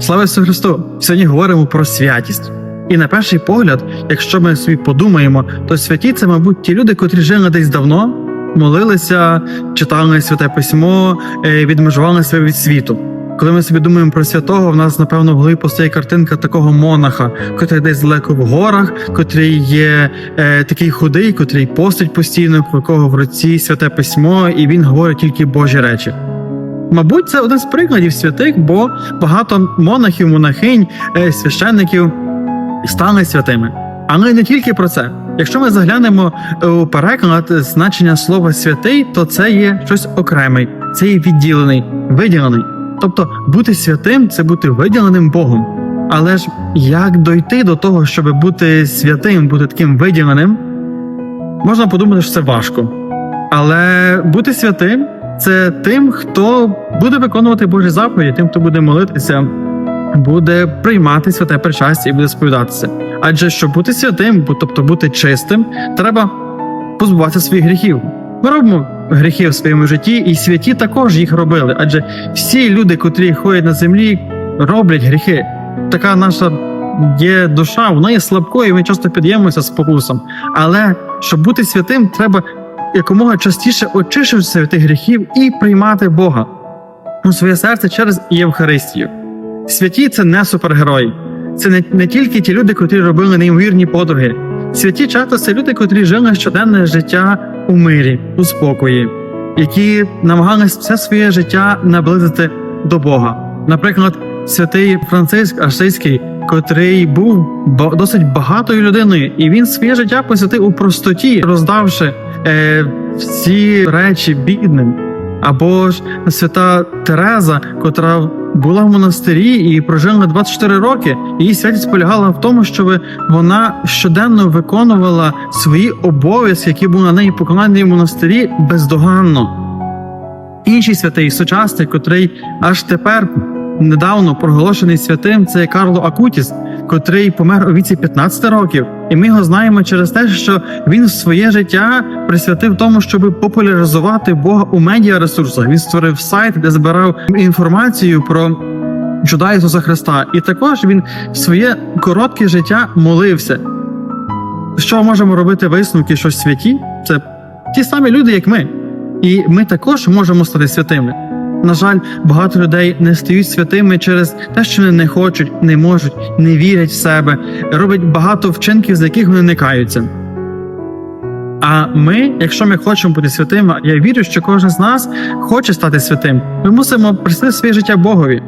Слава Ісусу Христу! Сьогодні говоримо про святість. І на перший погляд, якщо ми собі подумаємо, то святі це, мабуть, ті люди, котрі жили десь давно, молилися, читали святе письмо, е, відмежували себе від світу. Коли ми собі думаємо про святого, в нас напевно в голові постає картинка такого монаха, котрий десь далеко в горах, котрий є е, такий худий, котрий постить постійно, у якого в руці святе письмо, і він говорить тільки Божі речі. Мабуть, це один з прикладів святих, бо багато монахів, монахинь, е, священників стали святими. Але не тільки про це. Якщо ми заглянемо е, у переклад значення слова святий, то це є щось окреме, це є відділений, виділений. Тобто бути святим це бути виділеним Богом. Але ж як дойти до того, щоб бути святим, бути таким виділеним, можна подумати, що це важко. Але бути святим це тим, хто буде виконувати Божі заповіді, тим, хто буде молитися, буде приймати святе причастя і буде сповідатися. Адже щоб бути святим, тобто бути чистим, треба позбуватися своїх гріхів. Ми робимо гріхи в своєму житті, і святі також їх робили. Адже всі люди, котрі ходять на землі, роблять гріхи. Така наша є душа, вона є слабкою, і ми часто під'ємося спокусом. Але щоб бути святим, треба якомога частіше очищуватися від тих гріхів і приймати Бога у своє серце через Євхаристію. Святі це не супергерої. Це не, не тільки ті люди, котрі робили неймовірні подвиги. Святі часто це люди, котрі жили щоденне життя у мирі, у спокої, які намагались все своє життя наблизити до Бога. Наприклад, святий Франциск Ашийський, котрий був досить багатою людиною, і він своє життя посвятив у простоті, роздавши е, всі речі бідним. Або ж свята Тереза, котра була в монастирі і прожила 24 роки. Її святість полягала в тому, щоб вона щоденно виконувала свої обов'язки, які були на неї покладені в монастирі, бездоганно. Інший святий сучасний, котрий аж тепер недавно проголошений святим, це Карло Акутіс, котрий помер у віці 15 років. І ми його знаємо через те, що він своє життя присвятив тому, щоб популяризувати Бога у медіаресурсах. Він створив сайт, де збирав інформацію про чуда Ісуса Христа. І також він своє коротке життя молився. Що можемо робити висновки, що святі? Це ті самі люди, як ми. І ми також можемо стати святими. На жаль, багато людей не стають святими через те, що вони не хочуть, не можуть, не вірять в себе, роблять багато вчинків, з яких вони не каються. А ми, якщо ми хочемо бути святими, я вірю, що кожен з нас хоче стати святим. Ми мусимо присвятити своє життя Богові.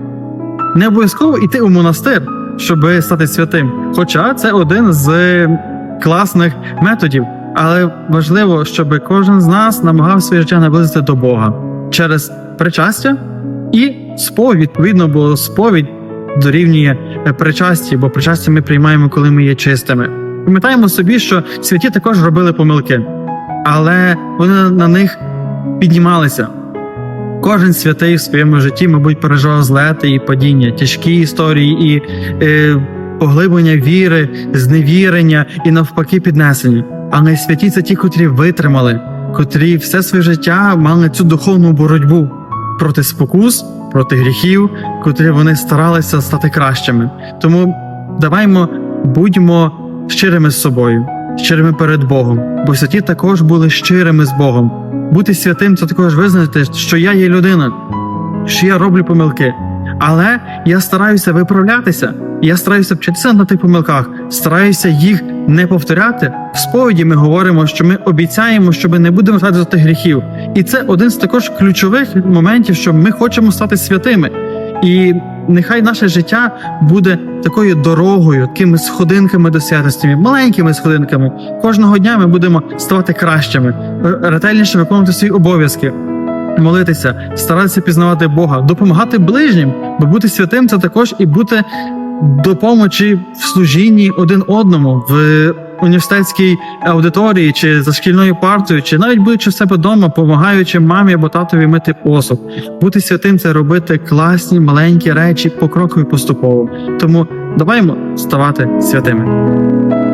Не обов'язково йти у монастир, щоб стати святим. Хоча це один з класних методів. Але важливо, щоб кожен з нас намагав своє життя наблизити до Бога через причастя і сповідь. Відповідно, бо сповідь дорівнює е, причасті, бо причастя ми приймаємо, коли ми є чистими. Пам'ятаємо собі, що святі також робили помилки, але вони на них піднімалися. Кожен святий в своєму житті, мабуть, переживав злети і падіння, тяжкі історії і е, поглиблення віри, зневірення і навпаки піднесення. Але святі це ті, котрі витримали, котрі все своє життя мали цю духовну боротьбу проти спокус, проти гріхів, котрі вони старалися стати кращими. Тому даваймо будьмо щирими з собою, щирими перед Богом, бо святі також були щирими з Богом. Бути святим це також визнати, що я є людина, що я роблю помилки. Але я стараюся виправлятися, я стараюся вчитися на тих помилках, стараюся їх не повторяти. В сповіді ми говоримо, що ми обіцяємо, що ми не будемо тих гріхів. І це один з також ключових моментів, що ми хочемо стати святими. І нехай наше життя буде такою дорогою, такими сходинками до святості, маленькими сходинками. Кожного дня ми будемо ставати кращими, ретельніше виконувати свої обов'язки. Молитися, старатися пізнавати Бога, допомагати ближнім, бо бути святим це також і бути допомочі в служінні один одному в університетській аудиторії, чи за шкільною партою, чи навіть будучи в себе вдома, допомагаючи мамі або татові мити посуд. Бути святим це робити класні маленькі речі покроково і поступово. Тому даваймо ставати святими.